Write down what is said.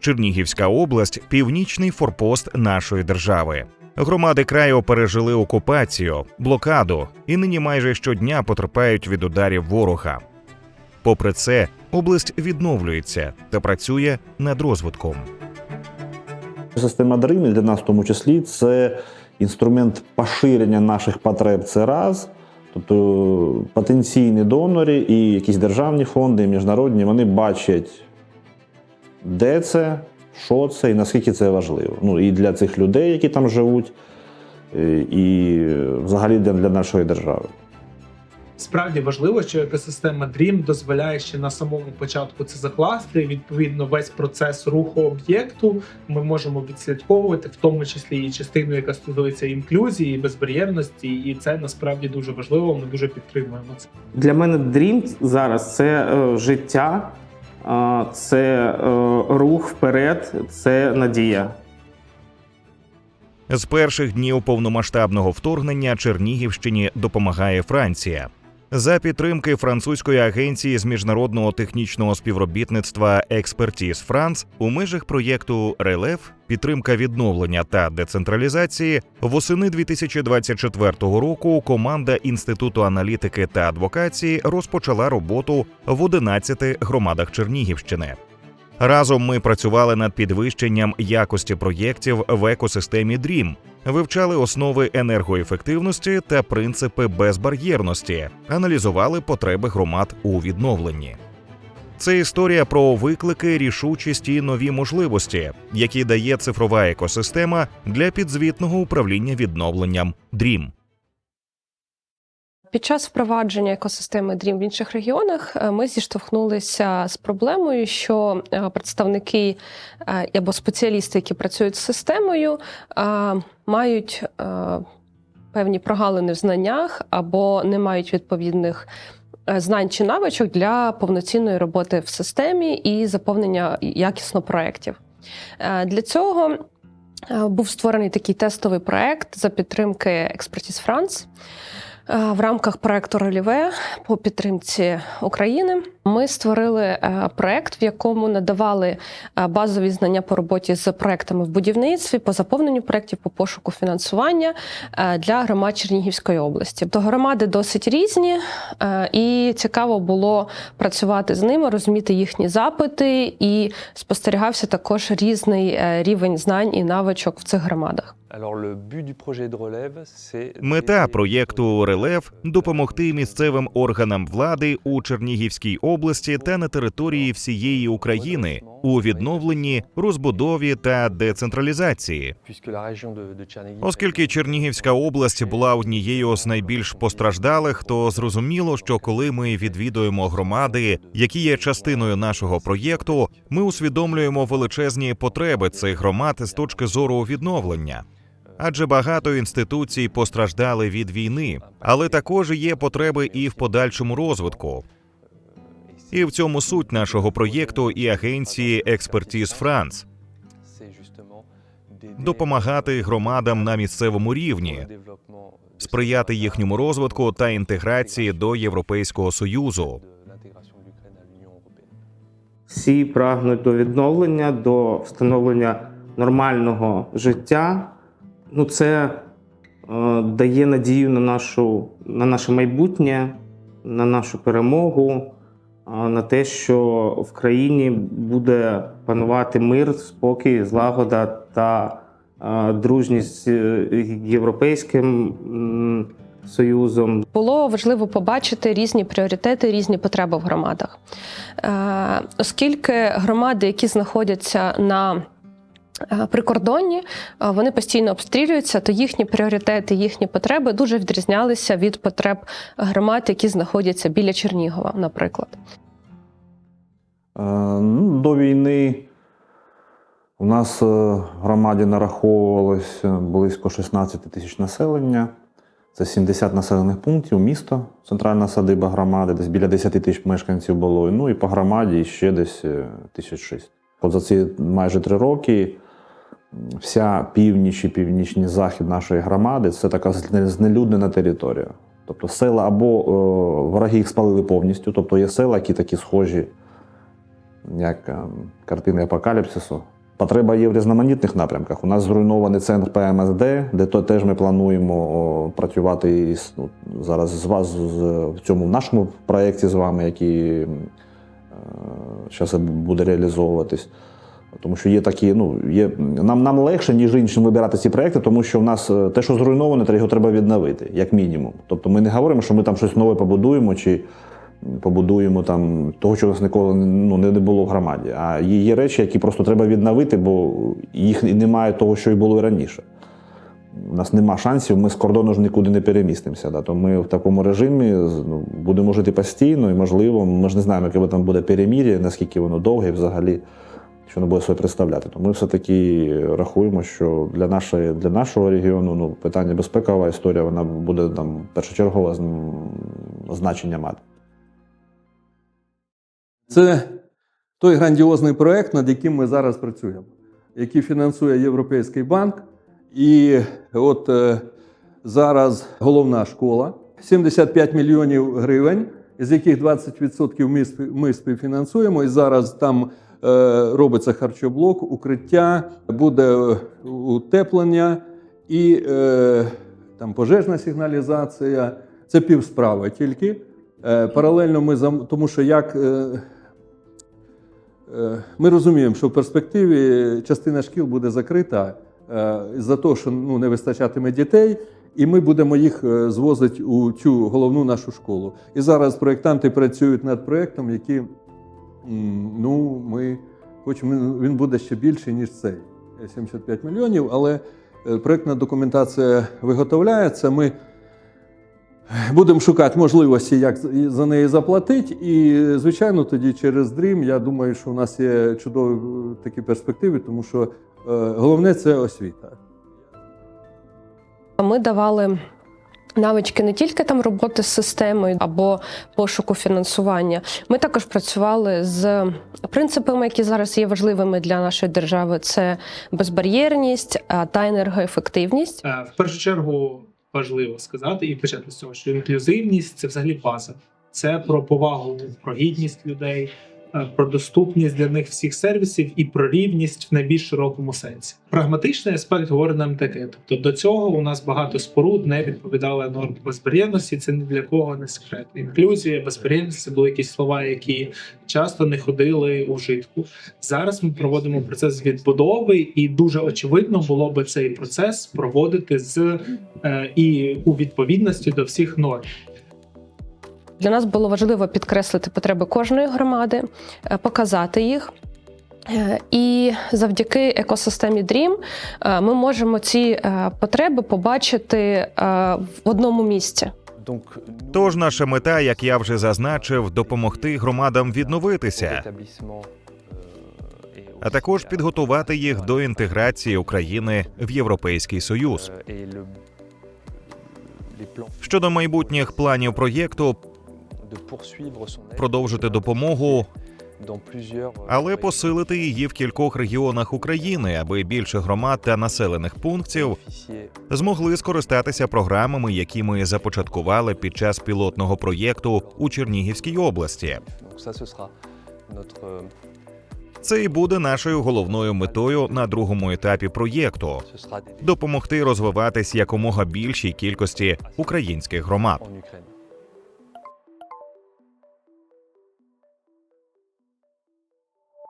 Чернігівська область північний форпост нашої держави. Громади краю пережили окупацію, блокаду і нині майже щодня потерпають від ударів ворога. Попри це, область відновлюється та працює над розвитком. Система DREAM для нас в тому числі це інструмент поширення наших потреб. Це раз. Тобто потенційні донори і якісь державні фонди, і міжнародні, вони бачать, де це, що це і наскільки це важливо. Ну і для цих людей, які там живуть, е, і взагалі для, нашої держави. Справді важливо, що екосистема DREAM дозволяє ще на самому початку це закласти. Відповідно, весь процес руху об'єкту ми можемо відслідковувати, в тому числі і частину, яка стосується інклюзії, безбар'єрності, і це насправді дуже важливо. Ми дуже підтримуємо це. Для мене Dream зараз це е, життя, е, це е, рух вперед, це надія. З перших днів повномасштабного вторгнення Чернігівщині допомагає Франція. За підтримки французької агенції з міжнародного технічного співробітництва Експертіз Франц у межах проєкту Релеф підтримка відновлення та децентралізації восени 2024 року команда інституту аналітики та адвокації розпочала роботу в 11 громадах Чернігівщини. Разом ми працювали над підвищенням якості проєктів в екосистемі DREAM, вивчали основи енергоефективності та принципи безбар'єрності, аналізували потреби громад у відновленні. Це історія про виклики, рішучість і нові можливості, які дає цифрова екосистема для підзвітного управління відновленням DREAM. Під час впровадження екосистеми DREAM в інших регіонах е, ми зіштовхнулися з проблемою, що е, представники е, або спеціалісти, які працюють з системою, мають певні прогалини в знаннях або не мають відповідних знань чи навичок для повноцінної роботи в системі і заповнення якісно проєктів. Для цього був створений такий тестовий проєкт за підтримки Expertise France. Е, В рамках проекту Роліве по підтримці України ми створили е, проект, в якому надавали е, базові знання по роботі з проектами в будівництві, по заповненню проєктів, по пошуку фінансування для громад Чернігівської області. То громади досить різні, і цікаво було працювати з ними, розуміти їхні запити, і спостерігався також різний рівень знань і навичок в цих громадах. Мета проєкту Релев допомогти місцевим органам влади у Чернігівській області та на території всієї України у відновленні, розбудові та децентралізації. Оскільки Чернігівська область була однією з найбільш постраждалих, то зрозуміло, що коли ми відвідуємо громади, які є частиною нашого проєкту, ми усвідомлюємо величезні потреби цих громад з точки зору відновлення. Адже багато інституцій постраждали від війни, але також є потреби і в подальшому розвитку. І в цьому суть нашого проєкту і агенції Експертіз Франц допомагати громадам на місцевому рівні, сприяти їхньому розвитку та інтеграції до Європейського союзу. Всі прагнуть до відновлення, до встановлення нормального життя. Ну, це е, дає надію на, нашу, на наше майбутнє, на нашу перемогу, е, на те, що в країні буде панувати мир, спокій, злагода та е, дружність з Європейським м, Союзом. Було важливо побачити різні пріоритети, різні потреби в громадах, Е, оскільки громади, які знаходяться на е, Прикордонні е, вони постійно обстрілюються, то їхні пріоритети, їхні потреби дуже відрізнялися від потреб громад, які знаходяться біля Чернігова, наприклад. Е, ну, До війни у нас е, в громаді нараховувалось близько 16 тисяч населення. Це 70 населених пунктів, місто, центральна садиба громади, десь біля 10 тисяч мешканців було. Ну і по громаді ще десь е, тисяч шість. От за ці майже три роки вся північ і північний захід нашої громади це така знелюднена територія. Тобто села або е, вороги їх спалили повністю, тобто є села, які такі схожі як е, картини апокаліпсису. Потреба є в різноманітних напрямках. У нас зруйнований центр ПМСД, де то теж ми плануємо о, працювати із, ну, зараз з вас з- в цьому нашому проєкті з вами, який зараз буде реалізовуватись. Тому що є такі, ну є нам, нам легше, ніж іншим вибирати ці проекти, тому що в нас е, те, що зруйноване, його треба відновити, як мінімум. Тобто ми не говоримо, що ми там щось нове побудуємо чи побудуємо там того, чого у нас ніколи ну, не було в громаді. А є, речі, які просто треба відновити, бо їх немає того, що і було і раніше. У нас нема шансів, ми з кордону ж нікуди не перемістимося. Да? То ми в такому режимі ну, будемо жити постійно і, можливо, ми ж не знаємо, яке там буде перемір'я, наскільки воно довге взагалі, що воно буде собі представляти. То ми все-таки рахуємо, що для, нашої, для нашого регіону ну, питання безпекова історія, вона буде там першочергове значення мати. Це той грандіозний проект, над яким ми зараз працюємо, який фінансує Європейський банк. І от е, зараз головна школа 75 мільйонів гривень, із яких 20% ми, співфінансуємо. І зараз там е, робиться харчоблок, укриття, буде е, утеплення і е, там пожежна сигналізація. Це півсправа тільки. Паралельно ми тому що як ми розуміємо, що в перспективі частина шкіл буде закрита за те, що ну, не вистачатиме дітей, і ми будемо їх е, звозити у цю головну нашу школу. І зараз проєктанти працюють над проєктом, який ну, ми хочемо, він- буде ще більший, ніж цей 75 мільйонів, але е, проєктна документація виготовляється. Ми Будемо шукати можливості, як за неї заплатити. І, звичайно, тоді через Dream, я думаю, що у нас є чудові е, такі перспективи, тому що е, головне це освіта. Ми давали навички не тільки там роботи з системою або пошуку фінансування. Ми також працювали з принципами, які зараз є важливими для нашої держави: це безбар'єрність та енергоефективність. Е, В першу чергу важливо сказати і почати з цього, що інклюзивність це взагалі база. Це про повагу, про гідність людей, про доступність для них всіх сервісів і про рівність в найбільш широкому сенсі. Прагматичний аспект говорить нам таке: тобто до цього у нас багато споруд не відповідали нормам безбар'єрності. Це ні для кого не секрет. Інклюзія, безбар'єрність це були якісь слова, які часто не ходили у вжитку. Зараз ми проводимо процес відбудови, і дуже очевидно було би цей процес проводити з е, і у відповідності до всіх норм. Для нас було важливо підкреслити потреби кожної громади, е, показати їх. Е, І завдяки екосистемі Dream е, ми можемо ці потреби побачити в одному місці. Тож наша мета, як я вже зазначив, допомогти громадам відновитися, а також підготувати їх до інтеграції України в Європейський Союз. Щодо майбутніх планів проєкту, продовжити допомогу, але посилити її в кількох регіонах України, аби більше громад та населених пунктів змогли скористатися програмами, які ми започаткували під час пілотного проєкту у Чернігівській області. Це і буде нашою головною метою на другому етапі проєкту допомогти розвиватись якомога більшій кількості українських громад.